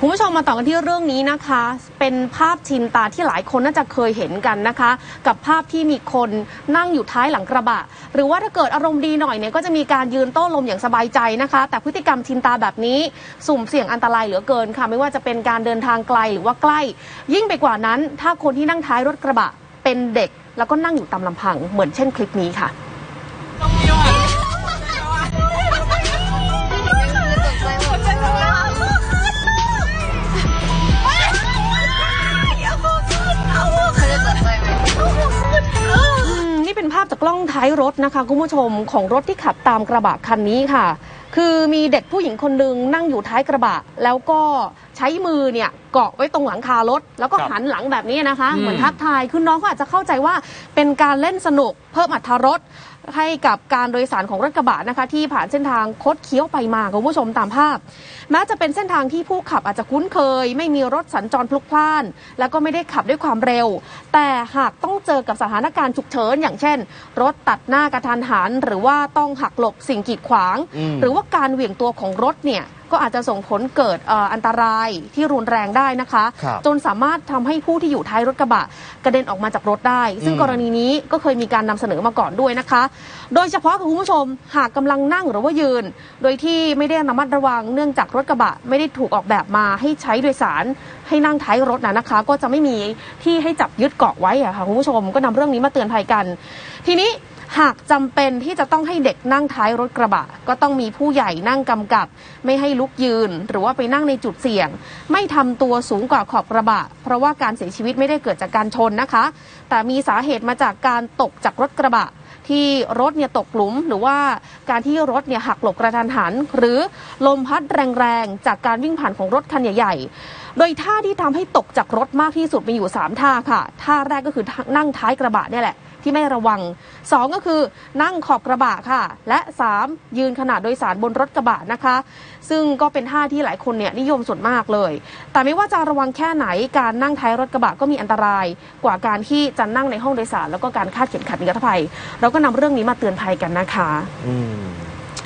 คุณผู้ชมมาต่อกันที่เรื่องนี้นะคะ เป็นภาพชินตาที่หลายคนน่าจะเคยเห็นกันนะคะ กับภาพที่มีคนนั่งอยู่ท้ายหลังกระบะ หรือว่าถ้าเกิดอารมณ์ดีหน่อยเนี่ยก็จะมีการยืนโต้ลมอย่างสบายใจนะคะ แต่พฤติกรรมชินตาแบบนี้สุ่มเสี่ยงอันตรายเหลือเกินค่ะ ไม่ว่าจะเป็นการเดินทางไกลหรือว่าใกล้ ยิ่งไปกว่านั้น ถ้าคนที่นั่งท้ายรถกระบะเป็นเด็ก แล้วก็นั่งอยู่ตามลำพังเหมือนเช่นคลิปนี้ค่ะ จากกล้องท้ายรถนะคะคุณผู้ชมของรถที่ขับตามกระบะคันนี้ค่ะ คือมีเด็กผู้หญิงคนหนึ่งนั่งอยู่ท้ายกระบะ แล้วก็ใช้มือเนี่ยเกาะไว้ตรงหลังคารถ แล้วก็ครับหันหลังแบบนี้นะคะอืมเหมือนทักทายคือน้องก็อาจจะเข้าใจว่าเป็นการเล่นสนุกเพิ่มอัตรถรสให้กับการโดยสารของรถกระบะนะคะ ที่ผ่านเส้นทางคดเคี้ยวไปมาคุณผู้ชมตามภาพแม้จะเป็นเส้นทางที่ผู้ขับอาจจะคุ้นเคย ไม่มีรถสัญจรพลุกพล่าน แล้วก็ไม่ได้ขับด้วยความเร็ว แต่หากต้องเจอกับสถานการณ์ฉุกเฉินอย่างเช่น รถตัดหน้ากระทันหันหรือว่าต้องหักหลบสิ่งกีดขวางอืมหรือว่าการเหวี่ยงตัวของรถเนี่ยก็อาจจะส่งผลเกิดเอ่ออันตรายที่รุนแรงได้นะคะครับจนสามารถทำให้ผู้ที่อยู่ท้ายรถกระบะกระเด็นออกมาจากรถได้ ซึ่งอืมกรณีนี้ก็เคยมีการนำเสนอมาก่อนด้วยนะคะ โดยเฉพาะคุณผู้ชมหากกำลังนั่งหรือว่ายืน โดยที่ไม่ได้ระมัดระวังเนื่องจากรถกระบะ ไม่ได้ถูกออกแบบมาให้ใช้โดยสาร ให้นั่งท้ายรถนะนะคะ ก็จะไม่มีที่ให้จับยึดเกาะไว้อะค่ะคุณผู้ชมก็นำเรื่องนี้มาเตือนภัยกัน ทีนี้ หากจำเป็นที่จะต้องให้เด็กนั่งท้ายรถกระบะ ก็ต้องมีผู้ใหญ่นั่งกำกับ ไม่ให้ลุกยืน หรือว่าไปนั่งในจุดเสี่ยง ไม่ทำตัวสูงกว่าขอบกระบะ เพราะว่าการเสียชีวิตไม่ได้เกิดจากการชนนะคะ แต่มีสาเหตุมาจากการตกจากรถกระบะที่รถเนี่ยตกหลุมหรือว่าการที่รถเนี่ยหักหลบกระทันหัน หรือลมพัดแรงๆ จากการวิ่งผ่านของรถคันใหญ่ๆ โดยท่าที่ทำให้ตกจากรถมากที่สุดมีอยู่ 3 ท่าค่ะ ท่าแรกก็คือนั่งท้ายกระบะเนี่ยแหละ ที่ไม่ระวัง 2 ก็คือนั่งขอบกระบะค่ะ และ 3 ยืนขนาดโดยสารบนรถกระบะนะคะ ซึ่งก็เป็นท่าที่หลายคนเนี่ยนิยมส่วนมากเลย แต่ไม่ว่าจะระวังแค่ไหนการนั่งท้ายรถกระบะก็มีอันตราย กว่าการที่จะนั่งในห้องโดยสาร แล้วก็การคาดเข็มขัดนิรภัย เราก็นำเรื่องนี้มาเตือนภัยกันนะคะ อืม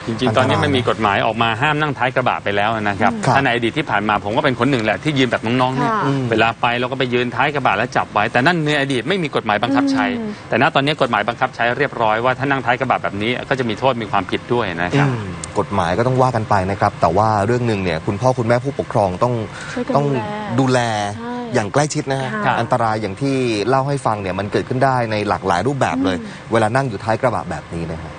จริงๆ ตอนนี้มันมีกฎหมายออกมาห้ามนั่งท้ายกระบะไปแล้วนะครับครับ ถ้าในอดีตที่ผ่านมาผมก็เป็นคนหนึ่งแหละที่ยืนแบบน้องๆเนี่ยค่ะอืมเวลาไปเราก็ไปยืนท้ายกระบะแล้วจับไว้ แต่นั่นในอดีตไม่มีกฎหมายบังคับใช้อืมแต่ณตอนนี้กฎหมายบังคับใช้เรียบร้อยว่าถ้านั่งท้ายกระบะแบบนี้ก็จะมีโทษมีความผิดด้วยนะครับ อืมกฎหมายก็ต้องว่ากันไปนะครับ แต่ว่าเรื่องหนึ่งเนี่ยคุณพ่อคุณแม่ผู้ปกครองต้องช่วยกันต้องดูดูแล แลใช่อย่างใกล้ชิดนะฮะค่ะ อันตรายอย่างที่เล่าให้ฟังเนี่ยมันเกิดขึ้นได้ในหลากหลายรูปแบบเลย เวลานั่งอยู่ท้ายกระบะแบบนี้นะฮะ